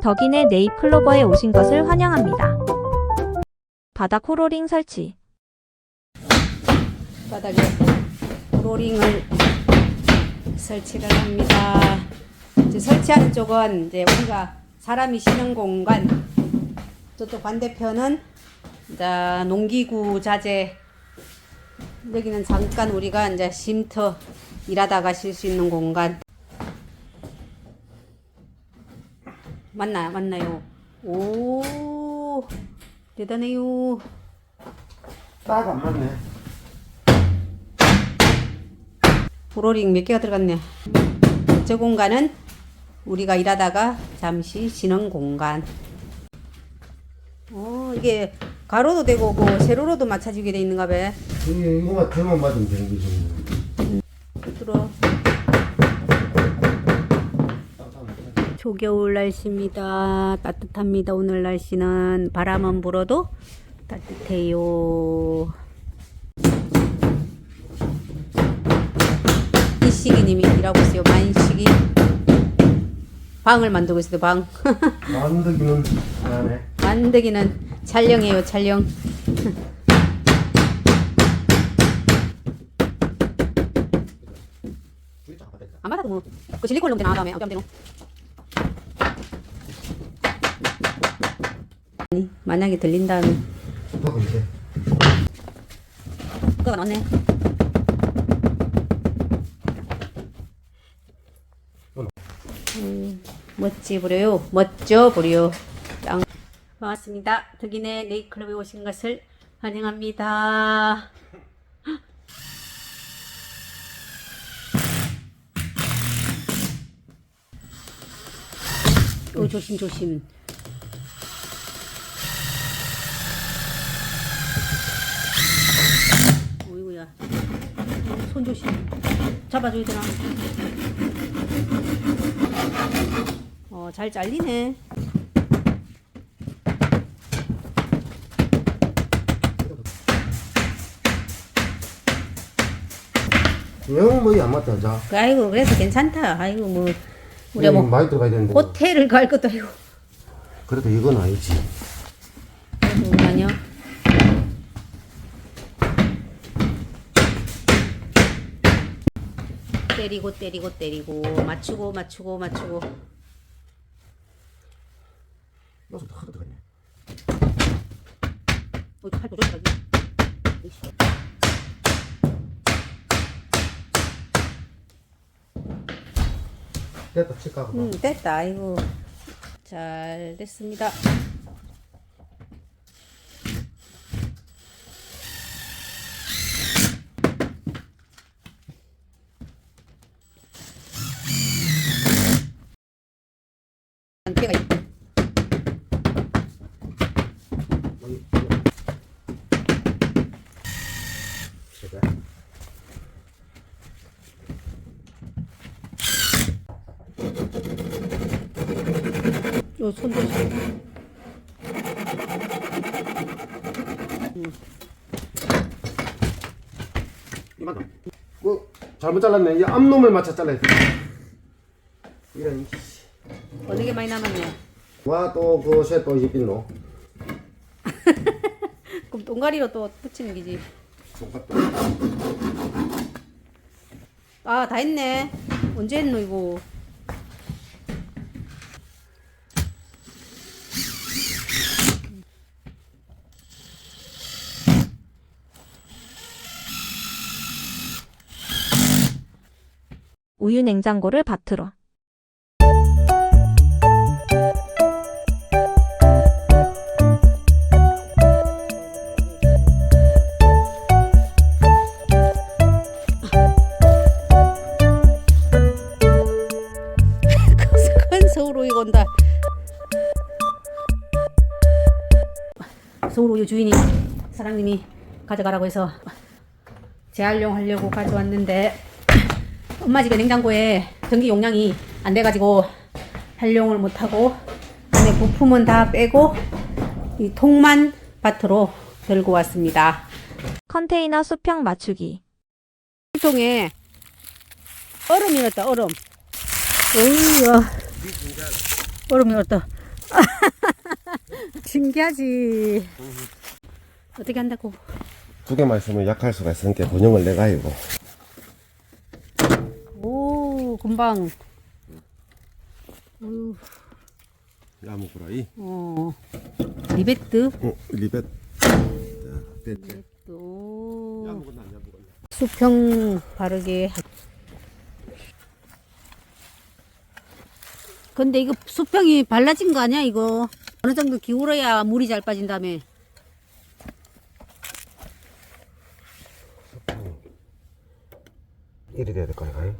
덕인의 네잎클로버에 오신 것을 환영합니다. 바닥 호로링 설치. 바닥에 롤링을 설치를 합니다. 이제 설치하는 쪽은 이제 우리가 사람이 쉬는 공간, 저쪽 반대편은 이제 농기구 자재, 여기는 잠깐 우리가 이제 쉼터 일하다가 쉴 수 있는 공간. 맞나요? 맞나요? 오, 대단해요. 딱 안 맞네. 브로링 몇 개가 들어갔네. 저 공간은 우리가 일하다가 잠시 쉬는 공간. 어, 이게 가로도 되고 그 세로로도 맞춰지게 돼 있는가 봐. 이게 이거만 대만 맞으면 되는 거지. 들어. 초겨울 날씨입니다. 따뜻합니다. 오늘 날씨는 바람은 불어도 따뜻해요. 이시기님이 일하고 있어요. 만식이 방을 만들고 있어요. 방. 만들기는 안 하네. 만들기는 촬영이에요. 촬영. 안 맞아도 뭐. 그 실리콘 놈들 나가면 어디 되노? 아니 만약에 들린다면 그거 넣네. 음, 멋지 부려요. 멋져 부려. 짱. 반갑습니다. 덕인의 네이클럽에 오신 것을 환영합니다. 오, 조심, 조심. 어이구야. 손 조심. 잡아줘야 되나? 어, 잘 잘리네. 영 뭐이 안 맞다 자. 그, 아이고, 그래서 괜찮다. 아이고, 뭐, 우리가 뭐, 많이 들어가야 되는데. 호텔을 갈 것도 아니고. 그래도 이건 아니지. 아이고, 아니요. 때리고, 때리고, 때리고, 맞추고, 맞추고, 맞추고. 여기서 다 하도 들어가네. 어, 팔. 으이씨. 됐다 칠까 봐. 음, 됐다. 아이고. 잘 됐습니다. 안개가 있 어이, 제가 요 손도 이만다. 그 잘못 잘랐네. 이 앞놈을 맞춰 잘라야 돼. 이런. 어느 게 많이 남았네. 와또 그새 또 이빈노. 그럼 동가리로 또 붙이는 기지. 아, 다 했네. 언제 했노, 이거? 우유 냉장고를 밭으로. 건다. 서울 우유 주인이 사장님이 가져가라고 해서 재활용 하려고 가져왔는데 엄마 집에 냉장고에 전기 용량이 안 돼가지고 활용을 못하고 안에 부품은 다 빼고 이 통만 밭으로 들고 왔습니다. 컨테이너 수평 맞추기. 통에 얼음이 넣었다 얼음. 어이야 얼음이 넣었다. 신기하지. 어떻게 한다고? 두 개만 있으면 약할 수가 있으니까 번영을 내가 이거. 오, 금방. 어휴, 야무구라이. 어, 리베트. 어, 리벳. 자, 됐지. 또 야무구나, 야무구나. 수평 바르게. 하- 근데 이거 수평이 발라진 거 아니야 이거? 어느 정도 기울어야 물이 잘 빠진다며. 일이 돼야 될까, 이거?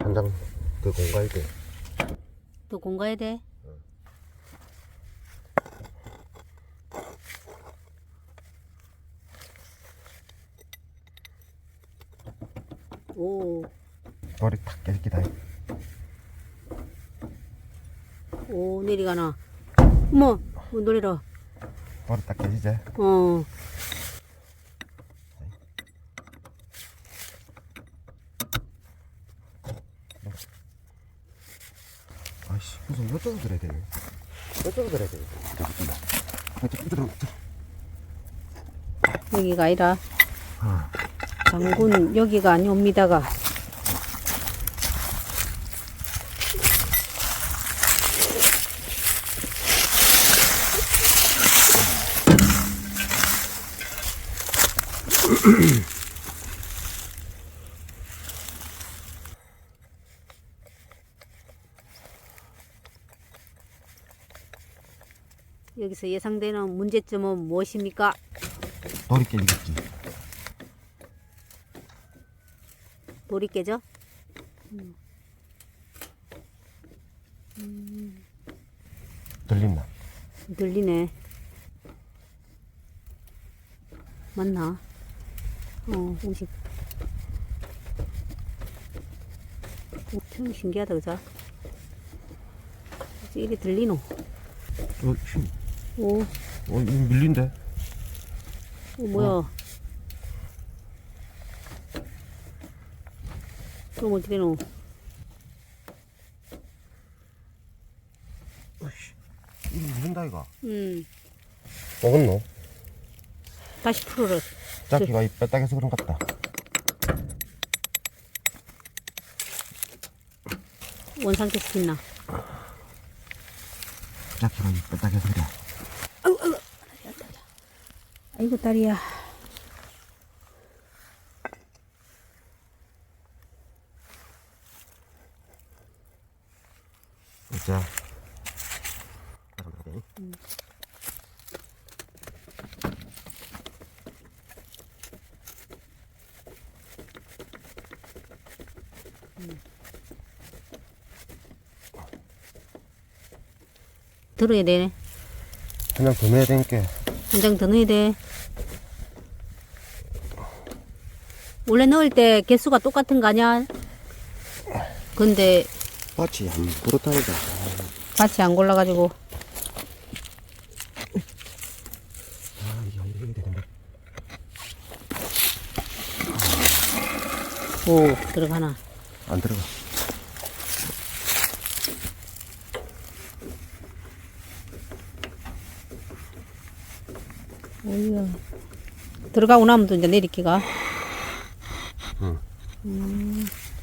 한장 더 공가야 돼. 또 공가야 돼. 오, 머리 탁 깨기다. 오 내리가나. 어머, 어, 노래라. 머리 딱 깨지지? 어, 아 이쪽으로 들어야 돼. 이쪽으로 들어야 돼. 이쪽, 이쪽으로. 여기가 아니라 아, 장군 여기가 아니옵니다가. 여기서 예상되는 문제점은 무엇입니까? 머리 깨지겠지. 돌이 깨져? 들린다. 들리네. 맞나? 어, 음식. 엄청 신기하다, 그자? 이게 들리노? 어, 씨. 오, 어, 이거 밀린데? 오 뭐야? 그럼 어떻게? 어이씨. 이거 밀린다, 이거. 음, 먹었노? 다시 풀어라. 자기가 이 뺐다해서 그런 것 같다. 원상태 시켰나? 자기가 이 뺐다해서 그래. 아이고, 딸이야. 자. 들어야 되네. 그냥 더 넣어야 되니까. 한 장 더 넣어야 돼. 원래 넣을 때 개수가 똑같은 거 아니야? 근데 마치 안 그렇다니까. 같이 안 골라가지고 아, 이게 안 되게 되는데. 오 들어가나. 안 들어가. 오야 들어가고 나면 또 이제 내리기가.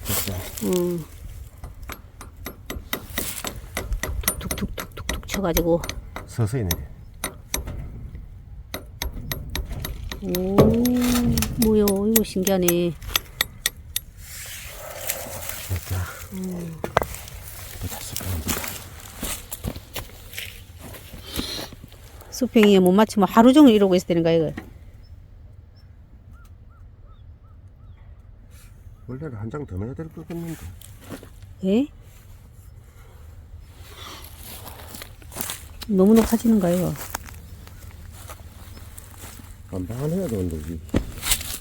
됐어. 음. 툭툭툭툭툭툭 쳐가지고. 서서히 내려. 오 뭐야 이거 신기하네. 됐다. 보자, 습관은 보자. 수평이 못 맞추면 하루 종일 이러고 있어야 되는 거야 이거. 원래는 한장 더 넣어야 될 거겠는데. 에? 너무 높아지는 거야 이거. 반반해야 되는데,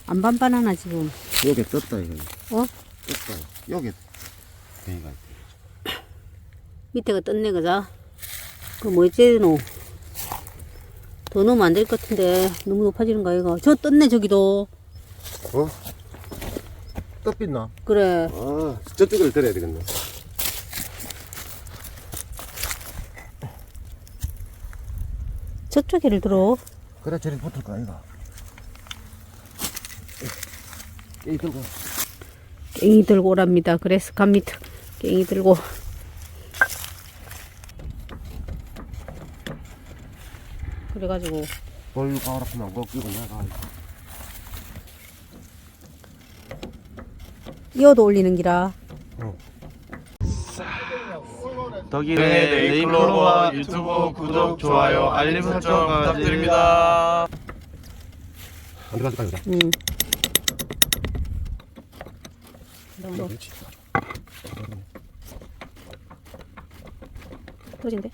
이안 반반하나 지금. 여기 떴다, 이거. 어? 떴다. 여기. 여기가. 밑에가 떴네 그자. 그 뭐지 노? 더 넣으면 안 될 것 같은데 너무 높아지는 거야 이거. 저 떴네 저기도. 어? 딱 빛나. 그래. 아, 저쪽을 들어야 되겠네. 저쪽에를 들어. 그래, 저리 붙을 거야, 이거. 이 들고. 깽이 들고 오랍니다. 그래서 갑니다. 깽이 들고. 그래가지고. 돌 가라고 안 꺾이고 내가. 이어도 올리는 기라. 덕일의 네이클로버 유튜브 구독, 좋아요, 알림 설정 부탁드립니다. 안 들어갈까 이거 응. 그렇지 터진데?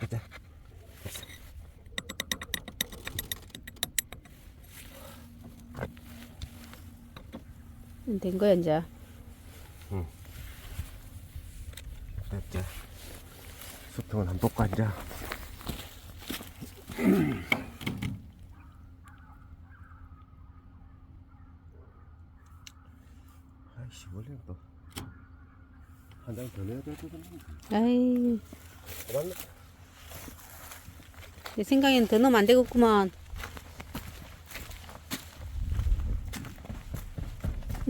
됐다 된 거야 이제. 됐지 수평은 한 독가 이제 아이씨 원래 또 한 장더 내야 될 거는 아이, 맞나? 내 생각엔 더 넣으면 안 되겠구만.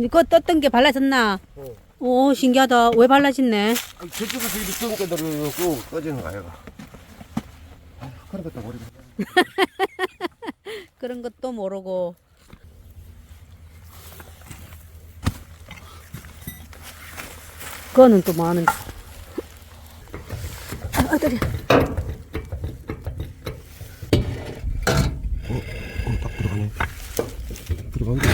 이거 떴던 게 발라졌나? 어. 오, 신기하다. 왜 발라졌네? 아, 저쪽에서 이리 뜨는 게 들어오고 꺼지는 거야 얘가 아 그런 것도 모르겠네 그런 것도 모르고. 그거는 또 많은. 아, 어떡해. 어, 딱 들어가네. 들어간 게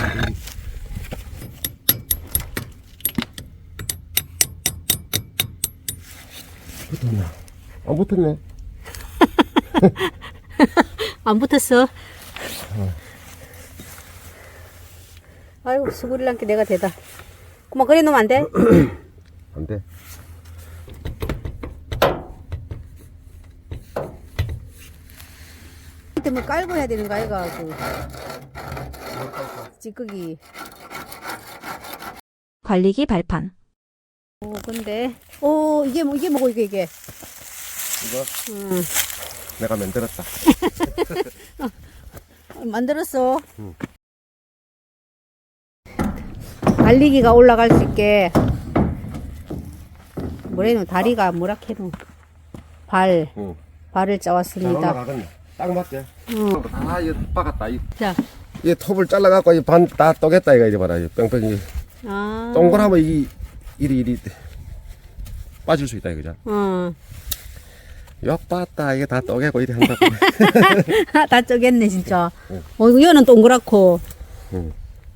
안 붙었네. 안 붙었어. 아이고, 수구리랑께 내가 되다. 그만 그래 놓으면 안 돼? 안 돼. 뭐 깔고 해야 되는 거 아이가, 그. 찌꺼기. 관리기 발판. 오, 근데. 오, 이게 뭐, 이게 뭐고, 이게, 이게. 이거 음, 내가 만들었다. 만들었어. 응. 달리기가 올라갈 수 있게. 뭐래노, 다리가 뭐라 해노. 발, 응. 발을 잘 짜왔습니다. 딱 맞지? 응. 아, 이거 박았다. 이, 자, 이 톱을 잘라갖고 이 반 다 떠겠다 이거 이제 봐라. 이 뺑뺑이 아. 동그라면 이 이리 이리 빠질 수 있다 이거죠. 어. 역 봤다 이게 다 떠개고 이리 한다고. 다 쪼갰네, 진짜. 응. 어, 이거는 동그랗고, 응.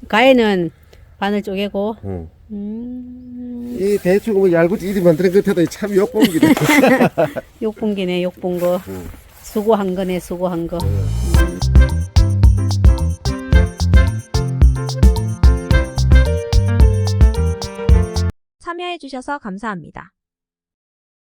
가에는 반을 쪼개고. 응. 음, 이 대충 뭐 얇고지 이리 만드는 것 같아도 참 욕봉기네. 욕본기네, 욕본 거. 응. 수고한 거네, 수고한 거. 참여해주셔서 감사합니다.